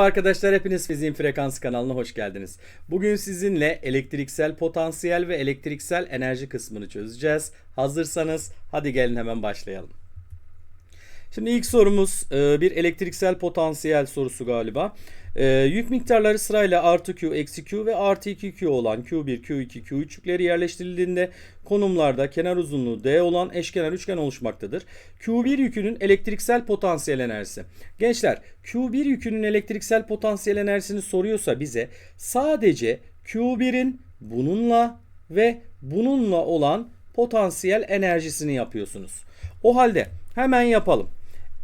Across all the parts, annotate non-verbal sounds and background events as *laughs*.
Merhaba arkadaşlar hepiniz Fiziğin Frekansı kanalına hoş geldiniz. Bugün sizinle elektriksel potansiyel ve elektriksel enerji kısmını çözeceğiz. Hazırsanız hadi gelin hemen başlayalım. Şimdi ilk sorumuz e, bir elektriksel potansiyel sorusu galiba. E, yük miktarları sırayla artı Q, eksi Q ve artı 2Q olan Q1, Q2, Q3 yükleri yerleştirildiğinde konumlarda kenar uzunluğu D olan eşkenar üçgen oluşmaktadır. Q1 yükünün elektriksel potansiyel enerjisi. Gençler Q1 yükünün elektriksel potansiyel enerjisini soruyorsa bize sadece Q1'in bununla ve bununla olan potansiyel enerjisini yapıyorsunuz. O halde hemen yapalım.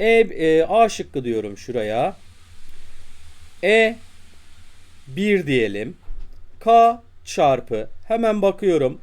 E, e, A şıkkı diyorum şuraya. E 1 diyelim. K çarpı hemen bakıyorum.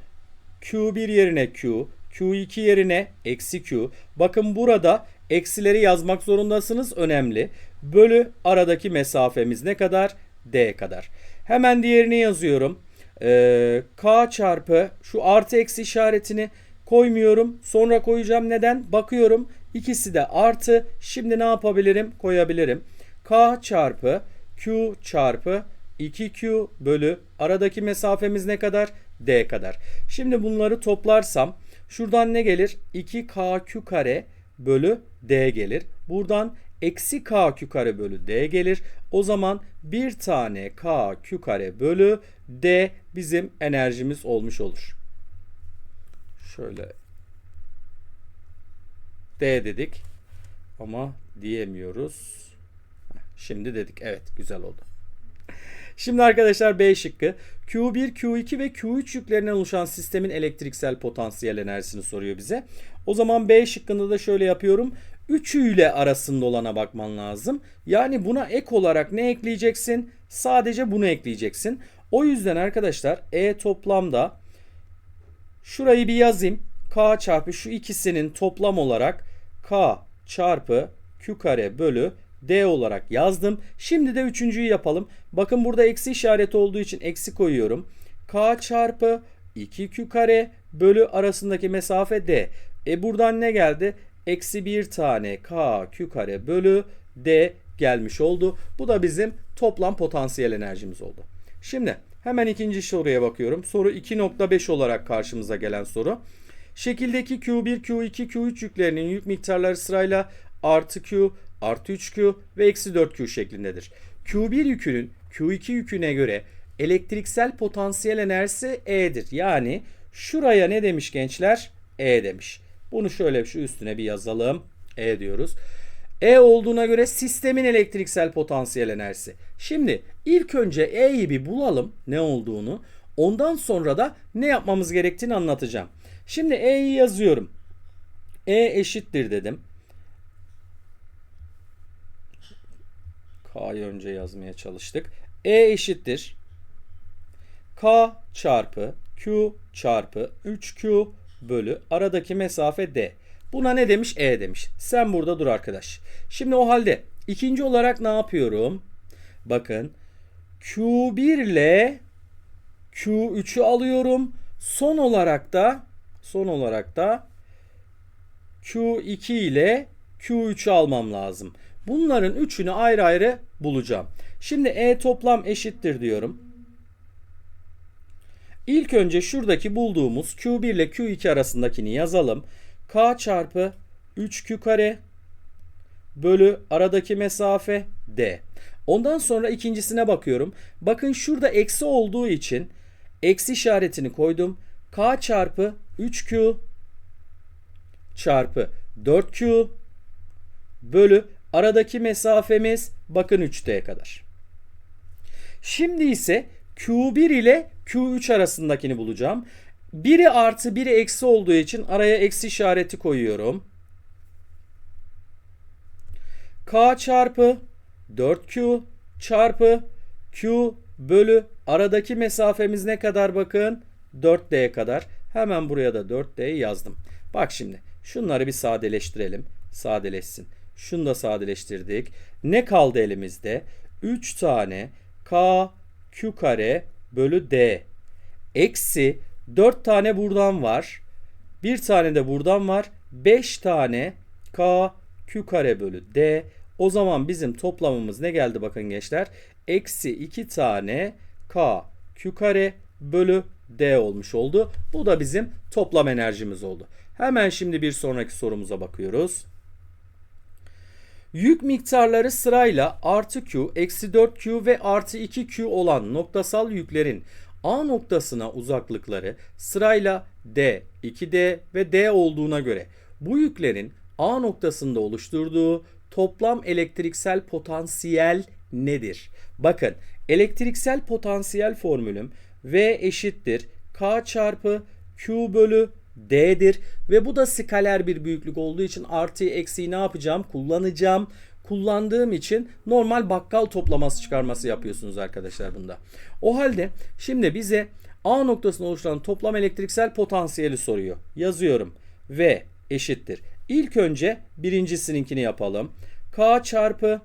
Q1 yerine Q, Q2 yerine eksi Q. Bakın burada eksileri yazmak zorundasınız. Önemli. Bölü aradaki mesafemiz ne kadar? D kadar. Hemen diğerini yazıyorum. Ee, K çarpı şu artı eksi işaretini koymuyorum. Sonra koyacağım. Neden? Bakıyorum. İkisi de artı. Şimdi ne yapabilirim? Koyabilirim. K çarpı Q çarpı 2Q bölü aradaki mesafemiz ne kadar? D kadar. Şimdi bunları toplarsam şuradan ne gelir? 2KQ kare bölü D gelir. Buradan eksi KQ kare bölü D gelir. O zaman bir tane KQ kare bölü D bizim enerjimiz olmuş olur. Şöyle D dedik ama diyemiyoruz. Şimdi dedik. Evet güzel oldu. Şimdi arkadaşlar B şıkkı Q1, Q2 ve Q3 yüklerinden oluşan sistemin elektriksel potansiyel enerjisini soruyor bize. O zaman B şıkkında da şöyle yapıyorum. Üçüyle arasında olana bakman lazım. Yani buna ek olarak ne ekleyeceksin? Sadece bunu ekleyeceksin. O yüzden arkadaşlar E toplamda şurayı bir yazayım. K çarpı şu ikisinin toplam olarak K çarpı Q kare bölü D olarak yazdım. Şimdi de üçüncüyü yapalım. Bakın burada eksi işareti olduğu için eksi koyuyorum. K çarpı 2Q kare bölü arasındaki mesafe D. E buradan ne geldi? Eksi bir tane K kare bölü D gelmiş oldu. Bu da bizim toplam potansiyel enerjimiz oldu. Şimdi hemen ikinci soruya bakıyorum. Soru 2.5 olarak karşımıza gelen soru. Şekildeki Q1, Q2, Q3 yüklerinin yük miktarları sırayla artı Q, artı 3Q ve eksi 4Q şeklindedir. Q1 yükünün Q2 yüküne göre elektriksel potansiyel enerjisi E'dir. Yani şuraya ne demiş gençler? E demiş. Bunu şöyle şu üstüne bir yazalım. E diyoruz. E olduğuna göre sistemin elektriksel potansiyel enerjisi. Şimdi ilk önce E'yi bir bulalım ne olduğunu. Ondan sonra da ne yapmamız gerektiğini anlatacağım. Şimdi E'yi yazıyorum. E eşittir dedim. K'yı önce yazmaya çalıştık. E eşittir. K çarpı Q çarpı 3Q bölü aradaki mesafe D. Buna ne demiş? E demiş. Sen burada dur arkadaş. Şimdi o halde ikinci olarak ne yapıyorum? Bakın Q1 ile Q3'ü alıyorum. Son olarak da son olarak da Q2 ile Q3'ü almam lazım. Bunların üçünü ayrı ayrı bulacağım. Şimdi E toplam eşittir diyorum. İlk önce şuradaki bulduğumuz Q1 ile Q2 arasındakini yazalım. K çarpı 3Q kare bölü aradaki mesafe D. Ondan sonra ikincisine bakıyorum. Bakın şurada eksi olduğu için eksi işaretini koydum. K çarpı 3Q çarpı 4Q bölü aradaki mesafemiz bakın 3D kadar. Şimdi ise Q1 ile Q3 arasındakini bulacağım. Biri artı biri eksi olduğu için araya eksi işareti koyuyorum. K çarpı 4Q çarpı Q bölü aradaki mesafemiz ne kadar bakın? 4D kadar. Hemen buraya da 4D'yi yazdım. Bak şimdi şunları bir sadeleştirelim. Sadeleşsin. Şunu da sadeleştirdik. Ne kaldı elimizde? 3 tane K Q kare bölü D. Eksi 4 tane buradan var. 1 tane de buradan var. 5 tane K Q kare bölü D. O zaman bizim toplamımız ne geldi bakın gençler? Eksi 2 tane K Q kare bölü D olmuş oldu. Bu da bizim toplam enerjimiz oldu. Hemen şimdi bir sonraki sorumuza bakıyoruz. Yük miktarları sırayla artı Q, eksi 4Q ve artı 2Q olan noktasal yüklerin A noktasına uzaklıkları sırayla D, 2D ve D olduğuna göre bu yüklerin A noktasında oluşturduğu toplam elektriksel potansiyel nedir? Bakın elektriksel potansiyel formülüm V eşittir K çarpı Q bölü D'dir ve bu da skaler bir büyüklük olduğu için artıyı eksiği ne yapacağım? Kullanacağım. Kullandığım için normal bakkal toplaması çıkarması yapıyorsunuz arkadaşlar bunda. O halde şimdi bize A noktasında oluşturan toplam elektriksel potansiyeli soruyor. Yazıyorum. V eşittir. İlk önce birincisininkini yapalım. K çarpı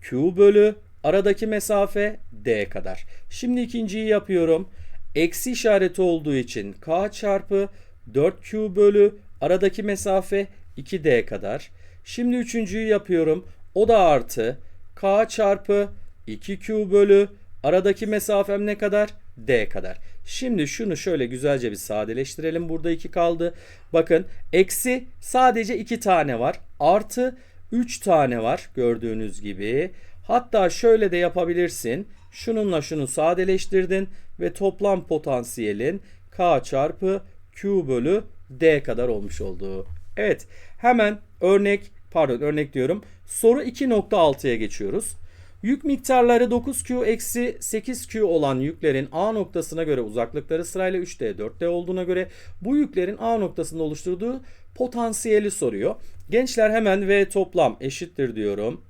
Q bölü aradaki mesafe D kadar. Şimdi ikinciyi yapıyorum. Eksi işareti olduğu için K çarpı 4Q bölü aradaki mesafe 2D kadar. Şimdi üçüncüyü yapıyorum. O da artı K çarpı 2Q bölü aradaki mesafem ne kadar? D kadar. Şimdi şunu şöyle güzelce bir sadeleştirelim. Burada 2 kaldı. Bakın eksi sadece 2 tane var. Artı 3 tane var gördüğünüz gibi. Hatta şöyle de yapabilirsin. Şununla şunu sadeleştirdin ve toplam potansiyelin K çarpı Q bölü D kadar olmuş oldu. Evet hemen örnek pardon örnek diyorum. Soru 2.6'ya geçiyoruz. Yük miktarları 9Q eksi 8Q olan yüklerin A noktasına göre uzaklıkları sırayla 3D 4D olduğuna göre bu yüklerin A noktasında oluşturduğu potansiyeli soruyor. Gençler hemen V toplam eşittir diyorum.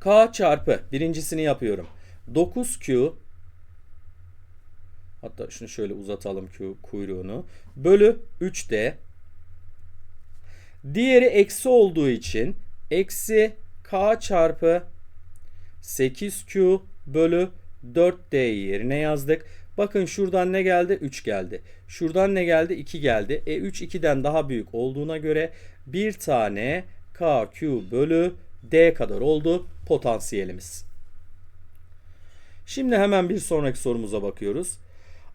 K çarpı birincisini yapıyorum. 9Q hatta şunu şöyle uzatalım Q kuyruğunu. Bölü 3D Diğeri eksi olduğu için eksi K çarpı 8Q bölü 4D'yi yerine yazdık. Bakın şuradan ne geldi? 3 geldi. Şuradan ne geldi? 2 geldi. E 3 2'den daha büyük olduğuna göre bir tane KQ bölü D kadar oldu potansiyelimiz. Şimdi hemen bir sonraki sorumuza bakıyoruz.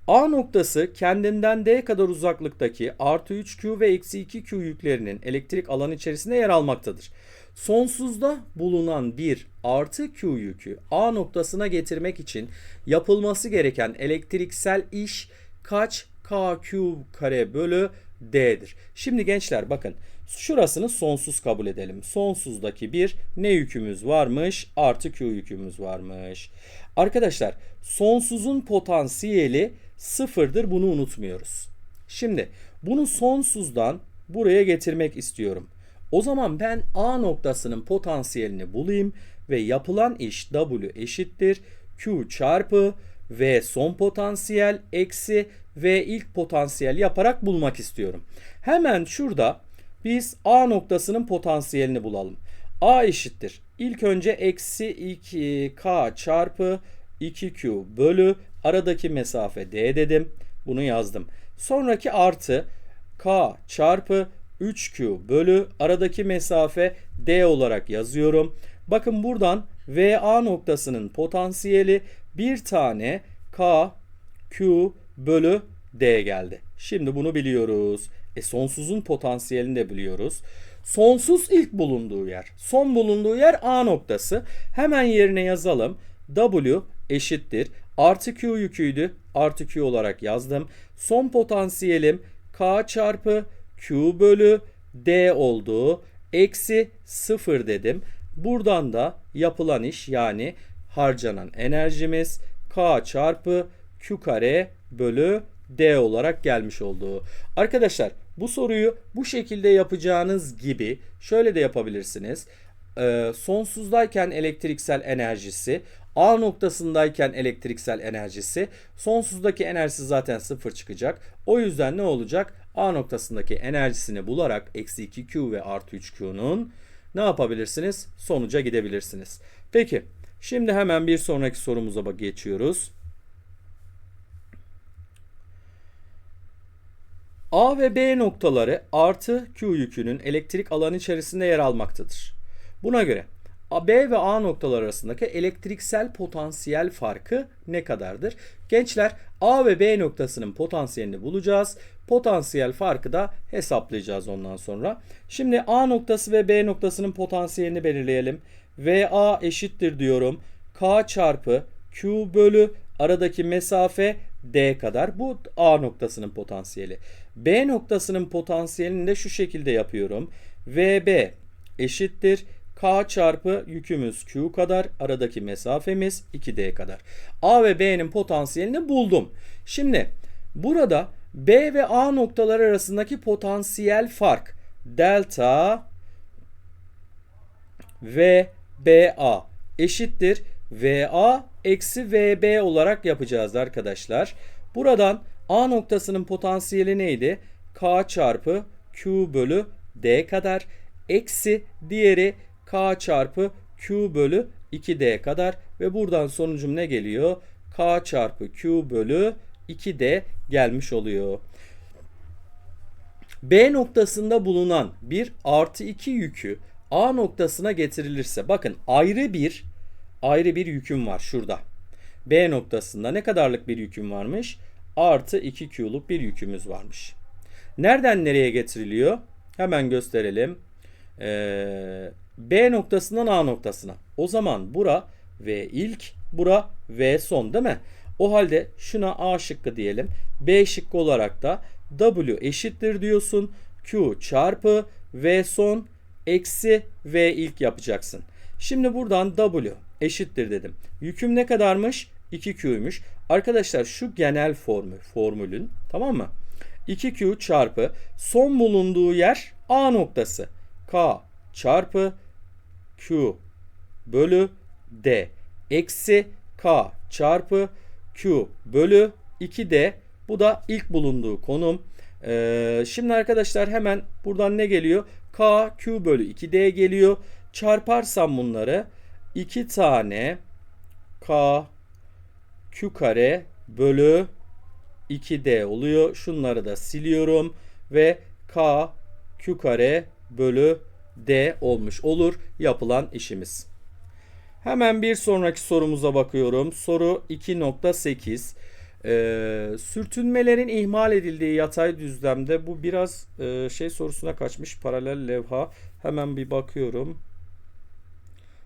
A noktası kendinden D kadar uzaklıktaki artı 3Q ve eksi 2Q yüklerinin elektrik alanı içerisinde yer almaktadır. Sonsuzda bulunan bir artı Q yükü A noktasına getirmek için yapılması gereken elektriksel iş kaç KQ kare bölü D'dir. Şimdi gençler bakın şurasını sonsuz kabul edelim. Sonsuzdaki bir ne yükümüz varmış? Artı Q yükümüz varmış. Arkadaşlar sonsuzun potansiyeli sıfırdır bunu unutmuyoruz. Şimdi bunu sonsuzdan buraya getirmek istiyorum. O zaman ben A noktasının potansiyelini bulayım ve yapılan iş W eşittir Q çarpı V son potansiyel eksi V ilk potansiyel yaparak bulmak istiyorum. Hemen şurada biz A noktasının potansiyelini bulalım. A eşittir. İlk önce eksi 2K çarpı 2Q bölü aradaki mesafe D dedim. Bunu yazdım. Sonraki artı K çarpı 3Q bölü aradaki mesafe D olarak yazıyorum. Bakın buradan VA noktasının potansiyeli bir tane K Q bölü D geldi. Şimdi bunu biliyoruz. E sonsuzun potansiyelini de biliyoruz. Sonsuz ilk bulunduğu yer. Son bulunduğu yer A noktası. Hemen yerine yazalım. W eşittir. Artı Q yüküydü. Artı Q olarak yazdım. Son potansiyelim K çarpı Q bölü D oldu. Eksi 0 dedim. Buradan da yapılan iş yani harcanan enerjimiz K çarpı Q kare bölü D olarak gelmiş oldu. Arkadaşlar bu soruyu bu şekilde yapacağınız gibi şöyle de yapabilirsiniz. Ee, sonsuzdayken elektriksel enerjisi, A noktasındayken elektriksel enerjisi, sonsuzdaki enerjisi zaten sıfır çıkacak. O yüzden ne olacak? A noktasındaki enerjisini bularak eksi 2Q ve artı 3Q'nun ne yapabilirsiniz? Sonuca gidebilirsiniz. Peki şimdi hemen bir sonraki sorumuza geçiyoruz. A ve B noktaları artı Q yükünün elektrik alanı içerisinde yer almaktadır. Buna göre B ve A noktalar arasındaki elektriksel potansiyel farkı ne kadardır? Gençler A ve B noktasının potansiyelini bulacağız. Potansiyel farkı da hesaplayacağız ondan sonra. Şimdi A noktası ve B noktasının potansiyelini belirleyelim. VA eşittir diyorum. K çarpı Q bölü aradaki mesafe D kadar. Bu A noktasının potansiyeli. B noktasının potansiyelini de şu şekilde yapıyorum. VB eşittir. K çarpı yükümüz Q kadar. Aradaki mesafemiz 2D kadar. A ve B'nin potansiyelini buldum. Şimdi burada B ve A noktaları arasındaki potansiyel fark delta VBA eşittir VA eksi VB olarak yapacağız arkadaşlar. Buradan A noktasının potansiyeli neydi? K çarpı Q bölü D kadar eksi diğeri K çarpı Q bölü 2D kadar ve buradan sonucum ne geliyor? K çarpı Q bölü 2D gelmiş oluyor. B noktasında bulunan bir artı 2 yükü A noktasına getirilirse bakın ayrı bir ayrı bir yüküm var şurada. B noktasında ne kadarlık bir yüküm varmış? Artı 2 Q'luk bir yükümüz varmış. Nereden nereye getiriliyor? Hemen gösterelim. Ee, B noktasından A noktasına. O zaman bura V ilk, bura V son değil mi? O halde şuna A şıkkı diyelim. B şıkkı olarak da W eşittir diyorsun. Q çarpı V son eksi V ilk yapacaksın. Şimdi buradan W eşittir dedim. Yüküm ne kadarmış? 2Q'ymuş. Arkadaşlar şu genel formül, formülün tamam mı? 2Q çarpı son bulunduğu yer A noktası. K çarpı Q bölü D eksi K çarpı Q bölü 2D bu da ilk bulunduğu konum. Ee, şimdi arkadaşlar hemen buradan ne geliyor? K Q bölü 2D geliyor. Çarparsam bunları 2 tane K Q kare bölü 2D oluyor. Şunları da siliyorum ve K Q kare bölü D olmuş olur yapılan işimiz. Hemen bir sonraki sorumuza bakıyorum. Soru 2.8. Ee, sürtünmelerin ihmal edildiği yatay düzlemde bu biraz e, şey sorusuna kaçmış paralel levha. Hemen bir bakıyorum.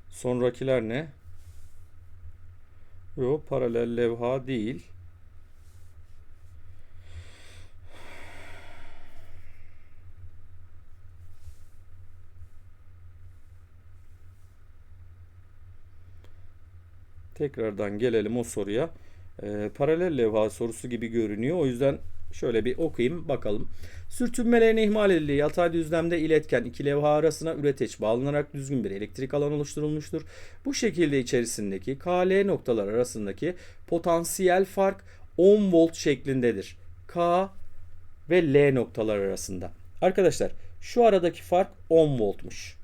Sonrakiler ne? Yok paralel levha değil. Tekrardan gelelim o soruya. Ee, paralel levha sorusu gibi görünüyor. O yüzden şöyle bir okuyayım bakalım. Sürtünmelerin ihmal edildiği yatay düzlemde iletken iki levha arasına üreteç bağlanarak düzgün bir elektrik alanı oluşturulmuştur. Bu şekilde içerisindeki KL noktalar arasındaki potansiyel fark 10 volt şeklindedir. K ve L noktalar arasında. Arkadaşlar şu aradaki fark 10 voltmuş.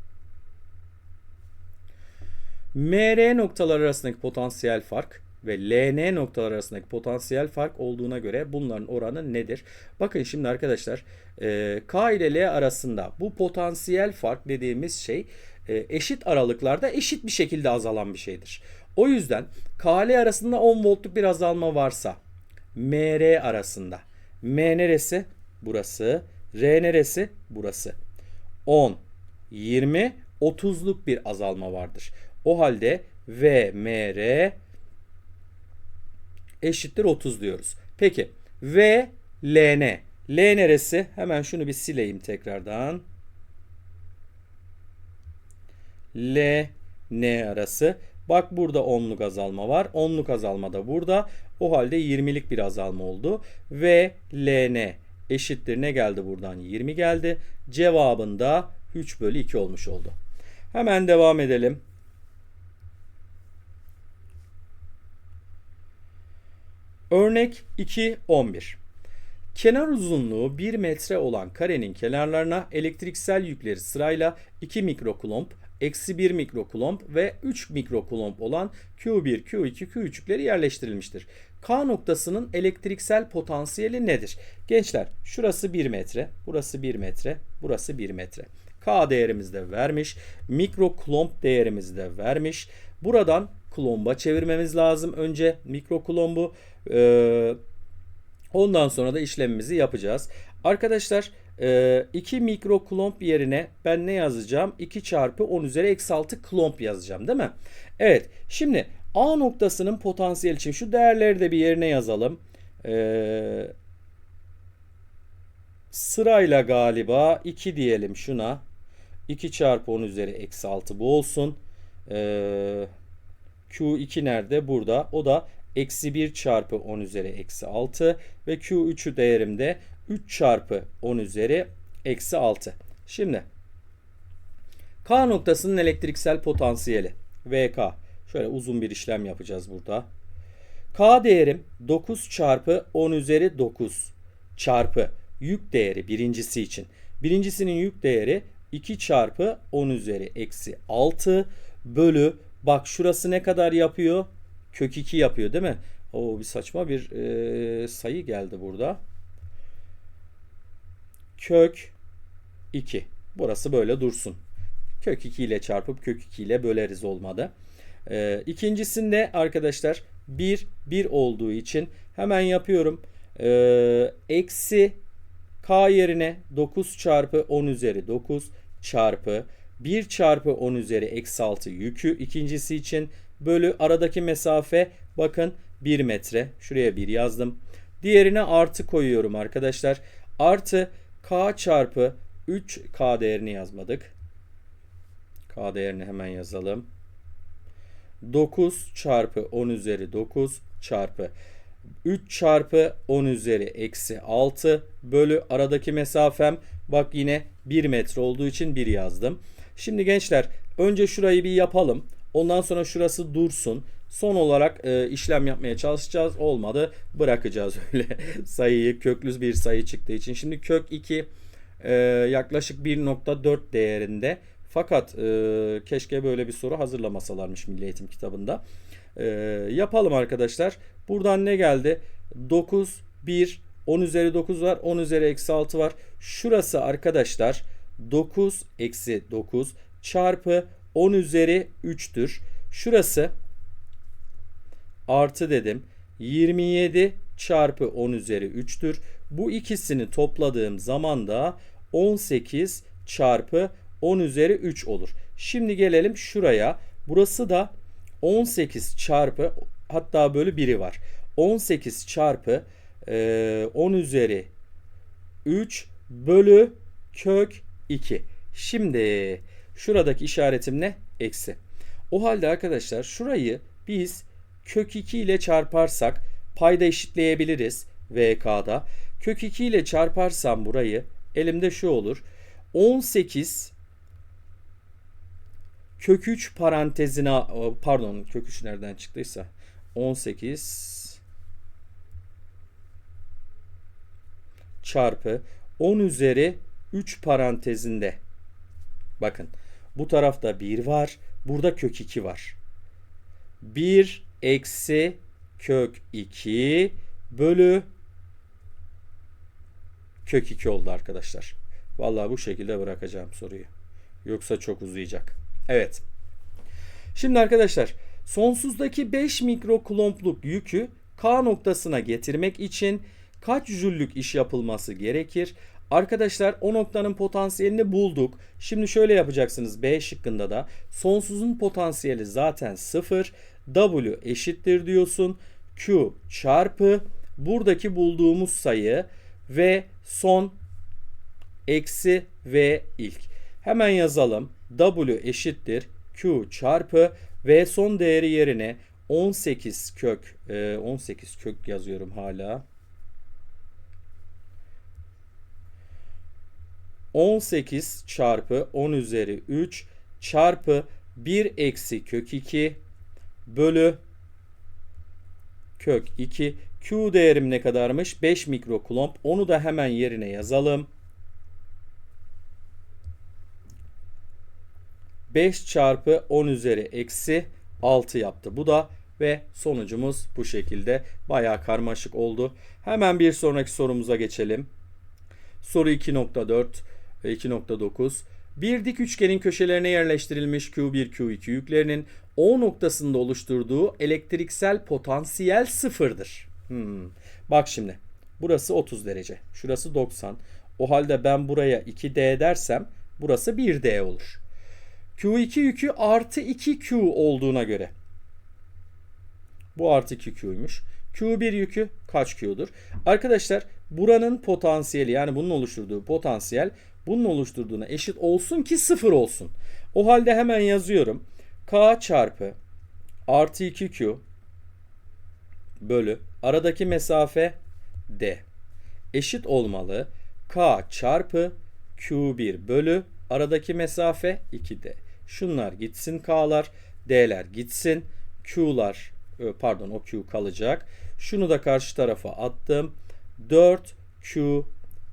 MR noktalar arasındaki potansiyel fark ve LN noktalar arasındaki potansiyel fark olduğuna göre bunların oranı nedir? Bakın şimdi arkadaşlar e, K ile L arasında bu potansiyel fark dediğimiz şey e, eşit aralıklarda eşit bir şekilde azalan bir şeydir. O yüzden KL arasında 10 voltluk bir azalma varsa MR arasında M neresi? Burası. R neresi? Burası. 10, 20, 30'luk bir azalma vardır. O halde VMR eşittir 30 diyoruz. Peki V LN. L neresi? Hemen şunu bir sileyim tekrardan. L N arası. Bak burada 10'luk azalma var. 10'luk azalma da burada. O halde 20'lik bir azalma oldu. V L N eşittir ne geldi buradan? 20 geldi. Cevabında 3 bölü 2 olmuş oldu. Hemen devam edelim. Örnek 2.11 Kenar uzunluğu 1 metre olan karenin kenarlarına elektriksel yükleri sırayla 2 mikrokulomb, eksi 1 mikrokulomb ve 3 mikrokulomb olan Q1, Q2, Q3'leri yerleştirilmiştir. K noktasının elektriksel potansiyeli nedir? Gençler şurası 1 metre, burası 1 metre, burası 1 metre. K değerimizi de vermiş. Mikro klomp değerimizi de vermiş. Buradan klomba çevirmemiz lazım. Önce mikro klombu e, ondan sonra da işlemimizi yapacağız. Arkadaşlar 2 mikro klomp yerine ben ne yazacağım? 2 çarpı 10 üzeri eksi 6 klomp yazacağım değil mi? Evet. Şimdi A noktasının potansiyel için şu değerleri de bir yerine yazalım. Ee, sırayla galiba 2 diyelim şuna. 2 çarpı 10 üzeri eksi 6 bu olsun. Ee, Q2 nerede? Burada. O da eksi 1 çarpı 10 üzeri eksi 6 ve Q3'ü değerimde 3 çarpı 10 üzeri eksi 6. Şimdi K noktasının elektriksel potansiyeli VK. Şöyle uzun bir işlem yapacağız burada. K değerim 9 çarpı 10 üzeri 9 çarpı yük değeri birincisi için. Birincisinin yük değeri 2 çarpı 10 üzeri eksi 6 bölü bak şurası ne kadar yapıyor? Kök 2 yapıyor değil mi? O bir saçma bir e, sayı geldi burada. Kök 2. Burası böyle dursun. Kök 2 ile çarpıp kök 2 ile böleriz olmadı. Ee, ikincisinde arkadaşlar 1 1 olduğu için hemen yapıyorum. Ee, eksi k yerine 9 çarpı 10 üzeri 9 çarpı 1 çarpı 10 üzeri eksi 6 yükü ikincisi için bölü aradaki mesafe bakın 1 metre. Şuraya 1 yazdım. Diğerine artı koyuyorum arkadaşlar. Artı k çarpı 3k değerini yazmadık. k değerini hemen yazalım. 9 çarpı 10 üzeri 9 çarpı 3 çarpı 10 üzeri eksi 6 bölü aradaki mesafem bak yine 1 metre olduğu için 1 yazdım. Şimdi gençler önce şurayı bir yapalım. Ondan sonra şurası dursun. Son olarak e, işlem yapmaya çalışacağız. Olmadı bırakacağız *laughs* öyle sayıyı köklü bir sayı çıktığı için. Şimdi kök 2 e, yaklaşık 1.4 değerinde. Fakat e, keşke böyle bir soru hazırlamasalarmış Milli Eğitim kitabında. E, yapalım arkadaşlar. Buradan ne geldi? 9, 1, 10 üzeri 9 var. 10 üzeri eksi 6 var. Şurası arkadaşlar 9 eksi 9 çarpı 10 üzeri 3'tür. Şurası artı dedim. 27 çarpı 10 üzeri 3'tür. Bu ikisini topladığım zaman da 18 çarpı 10 üzeri 3 olur. Şimdi gelelim şuraya. Burası da 18 çarpı hatta bölü 1'i var. 18 çarpı e, 10 üzeri 3 bölü kök 2. Şimdi şuradaki işaretim ne? Eksi. O halde arkadaşlar şurayı biz kök 2 ile çarparsak payda eşitleyebiliriz VK'da. Kök 2 ile çarparsam burayı elimde şu olur. 18 kök 3 parantezine pardon kök 3 nereden çıktıysa 18 çarpı 10 üzeri 3 parantezinde bakın bu tarafta 1 var burada kök 2 var 1 eksi kök 2 bölü kök 2 oldu arkadaşlar. Vallahi bu şekilde bırakacağım soruyu. Yoksa çok uzayacak. Evet. Şimdi arkadaşlar sonsuzdaki 5 mikroklompluk yükü K noktasına getirmek için kaç jüllük iş yapılması gerekir? Arkadaşlar o noktanın potansiyelini bulduk. Şimdi şöyle yapacaksınız B şıkkında da sonsuzun potansiyeli zaten 0. W eşittir diyorsun. Q çarpı buradaki bulduğumuz sayı ve son eksi V ilk. Hemen yazalım. W eşittir Q çarpı V son değeri yerine 18 kök 18 kök yazıyorum hala. 18 çarpı 10 üzeri 3 çarpı 1 eksi kök 2 bölü kök 2. Q değerim ne kadarmış? 5 mikrokulomb. Onu da hemen yerine yazalım. 5 çarpı 10 üzeri eksi 6 yaptı. Bu da ve sonucumuz bu şekilde. Baya karmaşık oldu. Hemen bir sonraki sorumuza geçelim. Soru 2.4 ve 2.9. Bir dik üçgenin köşelerine yerleştirilmiş Q1, Q2 yüklerinin O noktasında oluşturduğu elektriksel potansiyel sıfırdır. Hmm. Bak şimdi. Burası 30 derece. Şurası 90. O halde ben buraya 2D dersem burası 1D olur. Q2 yükü artı 2Q olduğuna göre. Bu artı 2Q'ymuş. Q1 yükü kaç Q'dur? Arkadaşlar buranın potansiyeli yani bunun oluşturduğu potansiyel bunun oluşturduğuna eşit olsun ki sıfır olsun. O halde hemen yazıyorum. K çarpı artı 2Q bölü aradaki mesafe D eşit olmalı. K çarpı Q1 bölü aradaki mesafe 2D. Şunlar gitsin K'lar, D'ler gitsin. Q'lar pardon o Q kalacak. Şunu da karşı tarafa attım. 4Q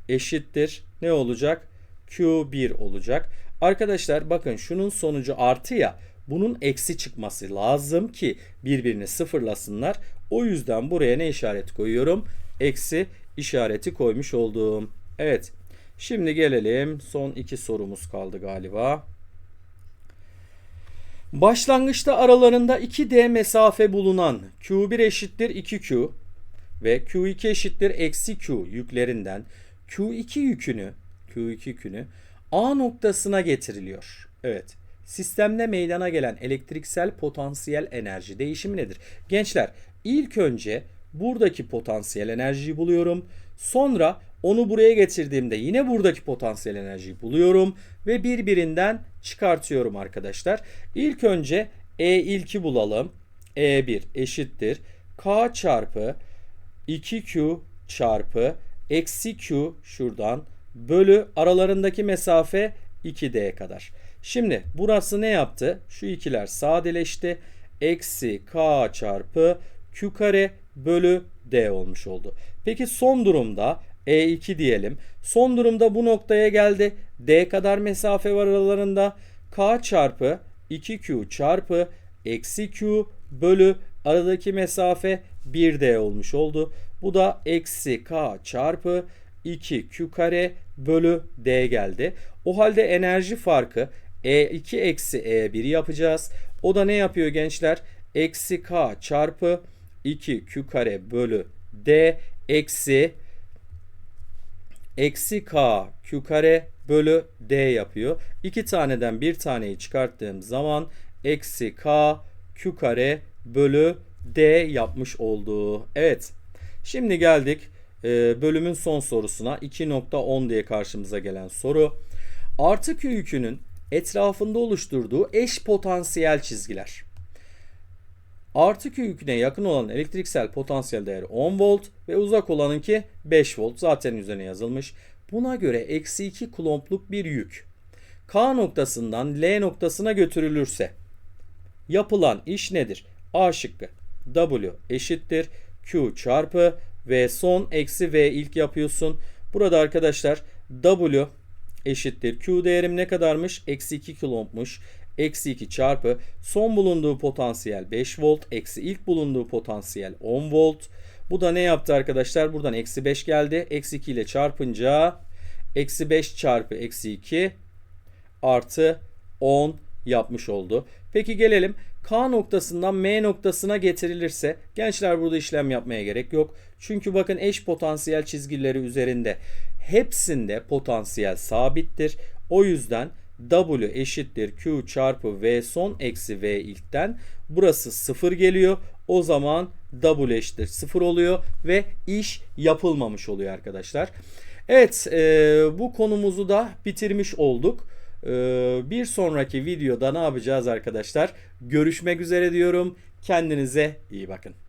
eşittir. Ne olacak? Q1 olacak. Arkadaşlar bakın şunun sonucu artı ya. Bunun eksi çıkması lazım ki birbirini sıfırlasınlar. O yüzden buraya ne işareti koyuyorum? Eksi işareti koymuş oldum. Evet. Şimdi gelelim. Son iki sorumuz kaldı galiba. Başlangıçta aralarında 2D mesafe bulunan Q1 eşittir 2Q ve Q2 eşittir eksi Q yüklerinden Q2 yükünü Q2 yükünü A noktasına getiriliyor. Evet. Sistemde meydana gelen elektriksel potansiyel enerji değişimi nedir? Gençler ilk önce buradaki potansiyel enerjiyi buluyorum. Sonra onu buraya getirdiğimde yine buradaki potansiyel enerjiyi buluyorum ve birbirinden çıkartıyorum arkadaşlar. İlk önce E ilki bulalım. E1 eşittir. K çarpı 2Q çarpı eksi Q şuradan bölü aralarındaki mesafe 2D kadar. Şimdi burası ne yaptı? Şu ikiler sadeleşti. Eksi K çarpı Q kare bölü D olmuş oldu. Peki son durumda E2 diyelim. Son durumda bu noktaya geldi. D kadar mesafe var aralarında. K çarpı 2Q çarpı eksi Q bölü aradaki mesafe 1D olmuş oldu. Bu da eksi K çarpı 2Q kare bölü D geldi. O halde enerji farkı E2 eksi E1 yapacağız. O da ne yapıyor gençler? Eksi K çarpı 2Q kare bölü D eksi eksi K Q kare bölü D yapıyor. İki taneden bir taneyi çıkarttığım zaman eksi K Q kare bölü D yapmış oldu. Evet. Şimdi geldik e, bölümün son sorusuna 2.10 diye karşımıza gelen soru. Artı yükünün etrafında oluşturduğu eş potansiyel çizgiler. Artı yüküne yakın olan elektriksel potansiyel değeri 10 volt ve uzak olanınki 5 volt zaten üzerine yazılmış. Buna göre eksi 2 kulompluk bir yük K noktasından L noktasına götürülürse yapılan iş nedir? A şıkkı W eşittir Q çarpı V son eksi V ilk yapıyorsun. Burada arkadaşlar W eşittir. Q değerim ne kadarmış? Eksi 2 kilompmuş. Eksi 2 çarpı son bulunduğu potansiyel 5 volt. Eksi ilk bulunduğu potansiyel 10 volt. Bu da ne yaptı arkadaşlar? Buradan eksi 5 geldi. Eksi 2 ile çarpınca eksi 5 çarpı eksi 2 artı 10 yapmış oldu. Peki gelelim K noktasından M noktasına getirilirse gençler burada işlem yapmaya gerek yok. Çünkü bakın eş potansiyel çizgileri üzerinde hepsinde potansiyel sabittir. O yüzden W eşittir Q çarpı V son eksi V ilkten. Burası 0 geliyor. O zaman W eşittir 0 oluyor ve iş yapılmamış oluyor arkadaşlar. Evet e, bu konumuzu da bitirmiş olduk. E, bir sonraki videoda ne yapacağız arkadaşlar? Görüşmek üzere diyorum. Kendinize iyi bakın.